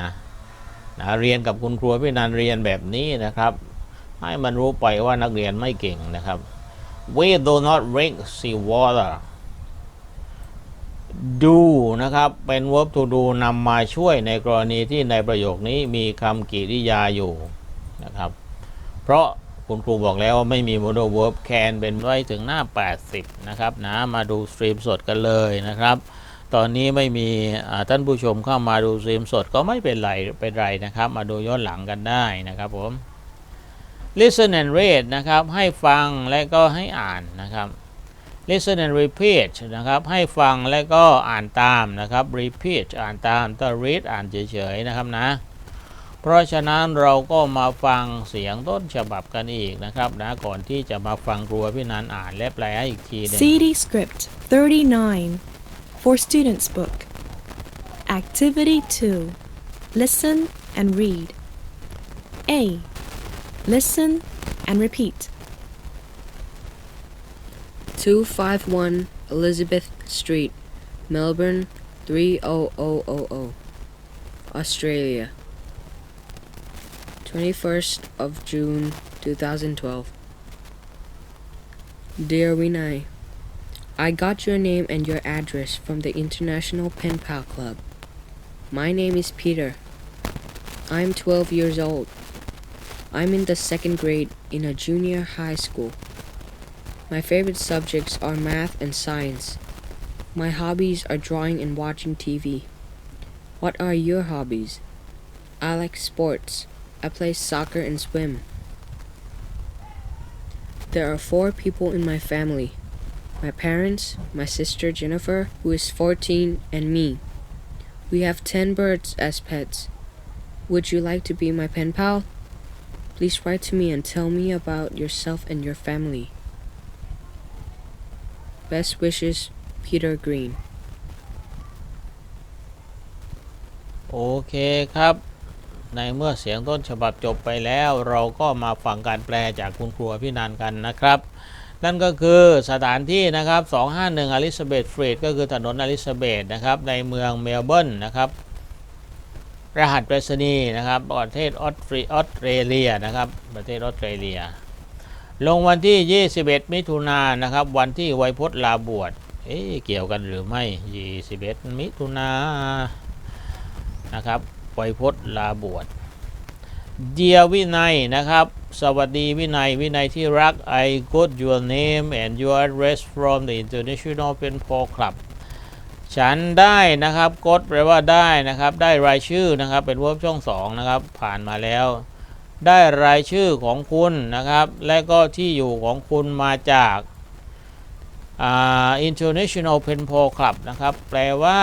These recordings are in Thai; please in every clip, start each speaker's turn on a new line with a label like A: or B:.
A: นะนะเรียนกับคุณครูพี่นันเรียนแบบนี้นะครับ ให้มันรู้ไปว่านักเรียนไม่เก่งนะครับ we do not drink sea water do นะครับ เป็น verb to do นำมาช่วยในกรณีที่ในประโยคนี้มีคำกริยาอยู่นะครับ เพราะคุณครูบอกแล้วว่าไม่มี modal verb can เป็นไว้ถึงหน้า 80 นะครับนะมาดูสตรีมสดกันเลยนะครับ ตอนนี้ไม่มีท่านผู้ชมเข้ามาดูสตรีมสดก็ไม่เป็นไรเป็นไรนะครับ มาดูย้อนหลังกันได้นะครับผม listen and read นะครับ ให้ฟังและก็ให้อ่านนะครับ listen and repeat นะครับ ให้ฟังและก็อ่านตามนะครับ repeat อ่านตามถ้า read อ่านเฉยๆนะครับนะ เพราะฉะนั้นเราก็มาฟังเสียงต้นฉบับกันอีกนะครับนะก่อนที่จะมาฟังครัวพี่นันอ่านและแปลให้อีกทีหนึง
B: CD Script 39 for Students Book. Activity 2 Listen and read. A. Listen and repeat.
C: 251 Elizabeth Street, Melbourne 30000, Australia. 21st of June 2012. Dear Vinay, I got your name and your address from the International Pen Pal Club. My name is Peter. I'm 12 years old. I'm in the second grade in a junior high school. My favorite subjects are math and science. My hobbies are drawing and watching TV. What are your hobbies? I like sports. I play soccer and swim. There are four people in my family my parents, my sister Jennifer, who is 14, and me. We have 10 birds as pets. Would you like to be my pen pal? Please write to me and tell me about yourself and your family. Best wishes, Peter Green.
A: โอเคครับ ในเมื่อเสียงต้นฉบับจบไปแล้ว เราก็มาฟังการแปลจากคุณครูพี่นันกันนะครับ นั่นก็คือสถานที่นะครับ 251อลิซาเบธฟรีดก็คือถนนอลิซาเบธนะครับในเมืองเมลเบิร์นนะครับ รหัสไปรษณีย์นะครับประเทศออสเตรเลียนะครับประเทศออสเตรเลีย ลงวันที่ 21 มิถุนายนนะครับ วันที่ไวยพจน์ลาบวชเอ๊เกี่ยวกันหรือไม่ 21 มิถุนายนนะครับไวยพจน์ลาบวช เดียวินัยนะครับ สวัสดีวินัยวินัยที่รัก I got your name and your address from the International Pen Pal Club ฉันได้นะครับกดแปลว่าได้นะครับ ได้รายชื่อนะครับ เป็นเวิร์บช่องสองนะครับ ผ่านมาแล้ว ได้รายชื่อของคุณนะครับ และก็ที่อยู่ของคุณมาจากอ่า International Pen Pal Club นะครับ แปลว่า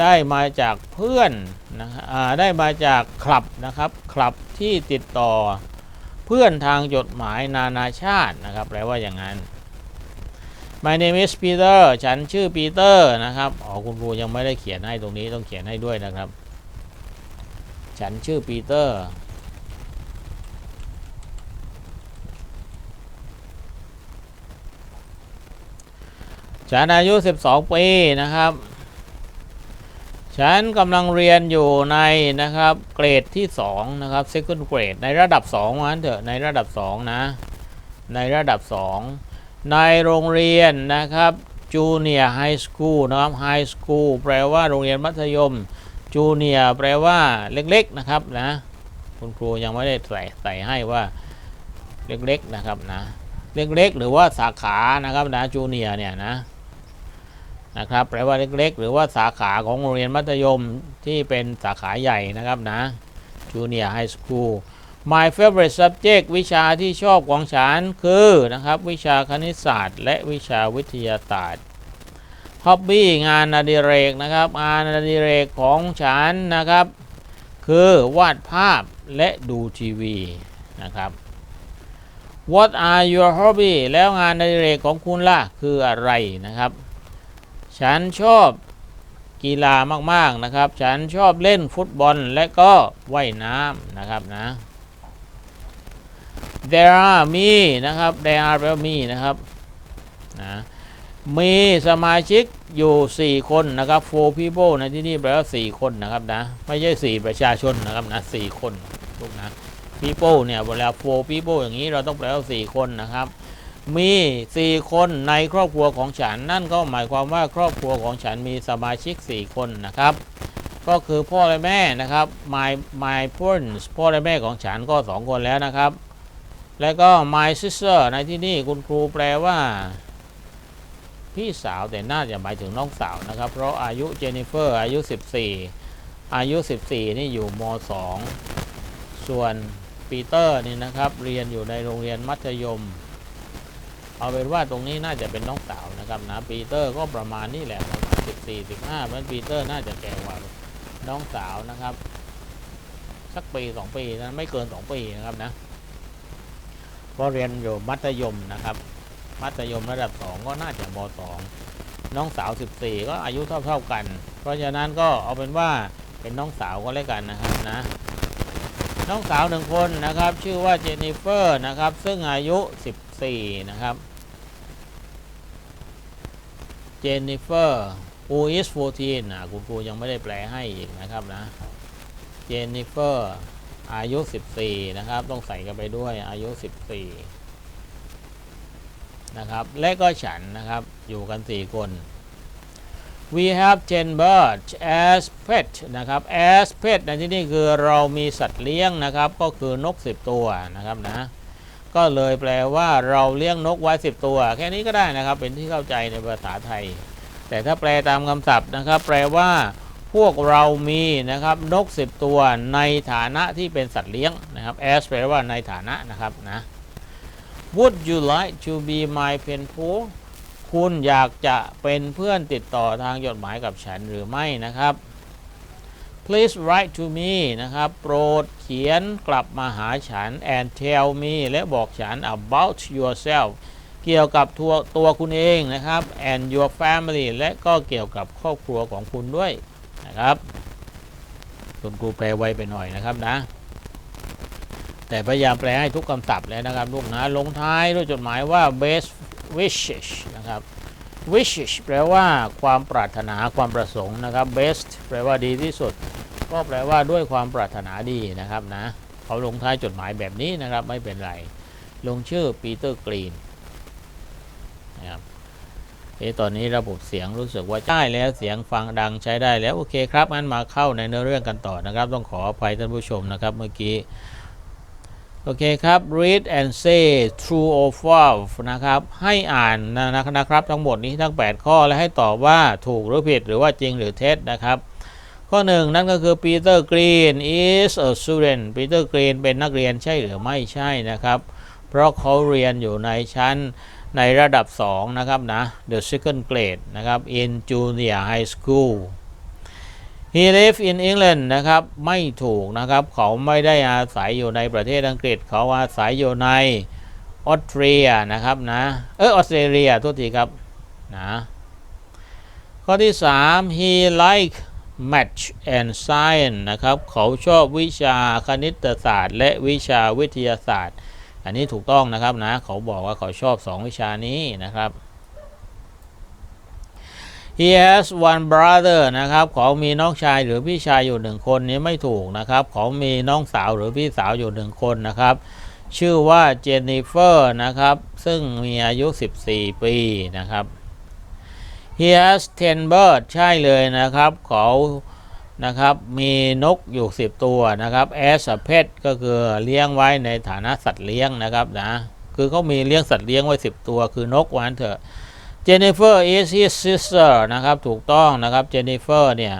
A: ได้มาจากเพื่อนนะอ่าได้มาจากคลับนะครับคลับที่ติดต่อเพื่อนทางจดหมายนานาชาตินะครับแปลว่าอย่างนั้น My name is Peter ฉันชื่อปีเตอร์นะครับอ๋อคุณครูยังไม่ได้เขียนให้ตรงนี้ต้องเขียนให้ด้วยนะครับ ฉันชื่อปีเตอร์ฉันอายุ 12 ปีนะครับ ฉันกำลังเรียนอยู่ในนะครับเกรดที่2นะครับ second grade ในระดับ2วันเถอะในระดับ2นะในระดับ 2 ในโรงเรียนนะครับ junior high school นะครับ high school แปลว่าโรงเรียนมัธยม junior แปลว่าเล็กๆนะครับนะคุณครูยังไม่ได้ใส่ใส่ให้ว่าเล็กๆนะครับนะเล็กๆ หรือว่าสาขานะครับนะ junior เนี่ยนะ นะครับแปลว่าเล็กๆ หรือว่าสาขาของโรงเรียนมัธยมที่เป็นสาขาใหญ่นะครับนะ Junior High School My favorite subject วิชาที่ชอบของฉันคือนะครับวิชาคณิตศาสตร์ และวิชาวิทยาศาสตร์ Hobby งานอดิเรกนะครับงานอดิเรกของฉันนะครับ คือวาดภาพและดูทีวีนะครับ What are your hobby แล้วงานอดิเรกของคุณล่ะคืออะไรนะครับ ฉันชอบกีฬามากๆนะครับ ฉันชอบเล่นฟุตบอลและก็ว่ายน้ำนะครับนะ there are me นะครับ there are แปลว่ามีนะครับนะมีสมาชิกอยู่ 4 คนนะครับ four people ในที่นี่แปลว่า 4 คนนะครับนะ ไม่ใช่ 4 ประชาชนนะครับนะ 4 คนลูกนะ people เนี่ยเวลา four people อย่างนี้เราต้องแปลว่า 4 คนนะครับ มี4คนในครอบครัวของฉัน นั่นก็หมายความว่าครอบครัวของฉันมีสมาชิก 4 คนนะครับ ก็คือพ่อและแม่นะครับ my my parents พ่อและแม่ของฉันก็ 2 คนแล้วนะครับ แล้วก็ my sister ในที่นี่คุณครูแปลว่า พี่สาวแต่น่าจะหมายถึงน้องสาวนะครับ เพราะอายุเจนนิเฟอร์อายุ 14 อายุ 14 นี่อยู่ม 2 ส่วนปีเตอร์นี่นะครับ เรียนอยู่ในโรงเรียนมัธยม เอาเป็นว่าตรงนี้น่าจะเป็นน้องสาวนะครับนะปีเตอร์ก็ประมาณนี่แหละประมาณ14 15เพราะฉะนั้นปีเตอร์น่าจะแก่กว่าน้องสาวนะครับ สักปี2ปีนะไม่เกิน2ปีนะครับนะเพราะเรียนอยู่มัธยมนะครับ มัธยมระดับ2ก็น่าจะม2น้องสาว14ก็อายุเท่าๆกัน เพราะฉะนั้นก็เอาเป็นว่าเป็นน้องสาวก็แล้วกันนะครับนะน้องสาวหนึ่งคนนะครับ ชื่อว่าเจนนิเฟอร์นะครับ ซึ่งอายุ 4 นะครับ เจนนิเฟอร์ who is 14นะคุณครูยังไม่ได้แปลให้อีกนะครับนะ เจนนิเฟอร์ อายุ 14 นะครับ ต้องใส่กันไปด้วยอายุ 14 นะครับ และก็ฉันนะครับ อยู่กัน 4 คน we have 10 birds as pet นะครับ as pet ในที่นี่คือเรามีสัตว์เลี้ยงนะครับ ก็คือนก 10 ตัวนะครับนะ ก็เลยแปลว่าเราเลี้ยงนกไว้ 10 ตัว แค่นี้ก็ได้นะครับ เป็นที่เข้าใจในภาษาไทย แต่ถ้าแปลตามคำศัพท์นะครับ แปลว่าพวกเรามีนะครับนก 10 ตัวในฐานะที่เป็นสัตว์เลี้ยงนะครับ as แปลว่าในฐานะนะครับนะ Would you like to be my pen pal คุณอยากจะเป็นเพื่อนติดต่อทางจดหมายกับฉันหรือไม่นะครับ Please write to me นะครับ โปรดเขียนกลับมาหาฉัน and tell me และบอกฉัน about yourself เกี่ยวกับตัวตัวคุณเองนะครับ and your family และก็เกี่ยวกับครอบครัวของคุณด้วยนะครับคุณครูแปลไวไปหน่อยนะครับนะ แต่พยายามแปลให้ทุกคำศัพท์เลยนะครับลูกนะ ลงท้ายด้วยจดหมายว่า best wishes นะครับ wishes แปลว่าความปรารถนาความประสงค์นะครับ best แปลว่าดีที่สุด ก็แปลว่าด้วยความปรารถนาดีนะครับนะเขาลงท้ายจดหมายแบบนี้นะครับไม่เป็นไร ลงชื่อปีเตอร์กรีนนะครับเอะตอนนี้ระบบเสียงรู้สึกว่าได้แล้วเสียงฟังดังใช้ได้แล้วโอเคครับงั้นมาเข้าในเนื้อเรื่องกันต่อนะครับ ต้องขออภัยท่านผู้ชมนะครับเมื่อกี้โอเคครับ read and say true or false นะครับให้อ่านนะนะครับทั้งหมดนี้ทั้ง 8 ข้อและให้ตอบว่าถูกหรือผิดหรือว่าจริงหรือเท็จนะครับ ข้อหนึ่งนั่นก็คือ Peter Green is a student Peter Green เป็นนักเรียนใช่หรือไม่ใช่นะครับ เพราะเขาเรียนอยู่ในชั้นในระดับ 2 นะครับนะ the second grade นะครับ in junior high school He live in England นะครับ ไม่ถูกนะครับ เขาไม่ได้อาศัยอยู่ในประเทศอังกฤษ เขาอาศัยอยู่ในออสเตรียนะครับนะ เออออสเตรเลียโทษทีครับนะข้อที่ 3 he like math and science นะครับ เขาชอบวิชาคณิตศาสตร์ และวิชาวิทยาศาสตร์ อันนี้ถูกต้องนะครับนะ เขาบอกว่าเขาชอบ 2 วิชานี้นะครับ He has one brother นะครับ เขามีน้องชายหรือพี่ชายอยู่หนึ่งคนนี้ไม่ถูกนะครับ เขามีน้องสาวหรือพี่สาวอยู่หนึ่งคนนะครับ ชื่อว่าเจนนิเฟอร์นะครับ ซึ่งมีอายุ 14 ปีนะครับ He has 10 birds ใช่เลยนะครับเขานะครับมีนกอยู่ 10 ตัวนะครับ as a pet ก็คือเลี้ยงไว้ในฐานะสัตว์เลี้ยงนะครับนะคือเขามีเลี้ยงสัตว์เลี้ยงไว้ 10 ตัวคือนกวันเถอะ Jennifer is his sister นะครับถูกต้องนะครับ Jennifer เนี่ย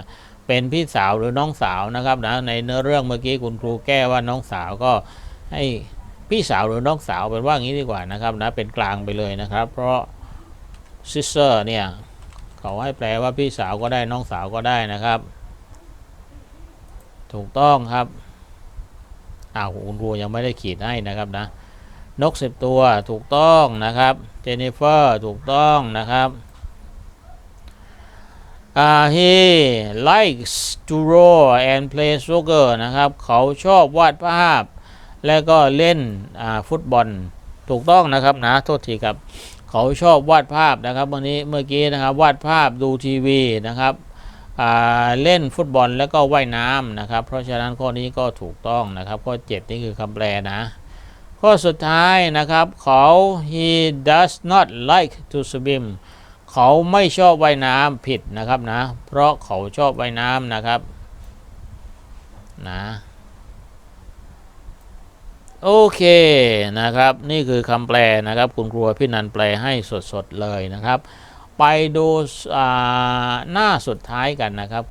A: เป็นพี่สาวหรือน้องสาวนะครับนะในเนื้อเรื่องเมื่อกี้คุณครูแก้ว่าน้องสาวก็ให้พี่สาวหรือน้องสาวเป็นว่างี้ดีกว่านะครับนะเป็นกลางไปเลยนะครับ เพราะ sister เนี่ย เขาให้แปลว่าพี่สาวก็ได้น้องสาวก็ได้นะครับ ถูกต้องครับอ้าวคุณครูยังไม่ได้ขีดให้นะครับนะ นกสิบตัวถูกต้องนะครับ เจนนิเฟอร์ถูกต้องนะครับอ่า he likes to draw and play soccer นะครับ เขาชอบวาดภาพ และก็เล่นฟุตบอลถูกต้องนะครับนะ โทษทีครับ เขาชอบวาดภาพนะครับวันนี้เมื่อกี้นะครับวาดภาพดูทีวีนะครับเล่นฟุตบอลแล้วก็ว่ายน้ำนะครับ เพราะฉะนั้นข้อนี้ก็ถูกต้องนะครับข้อ7นี่คือคำแปลนะ ข้อสุดท้ายนะครับเขา he does not like to swim เขาไม่ชอบว่ายน้ำผิดนะครับนะ เพราะเขาชอบว่ายน้ำนะครับนะ โอเคนะครับ นี่คือคำแปลนะครับ คุณครูพี่นันแปลให้สดๆเลยนะครับ ไปดูอ่าหน้าสุดท้ายกันนะครับ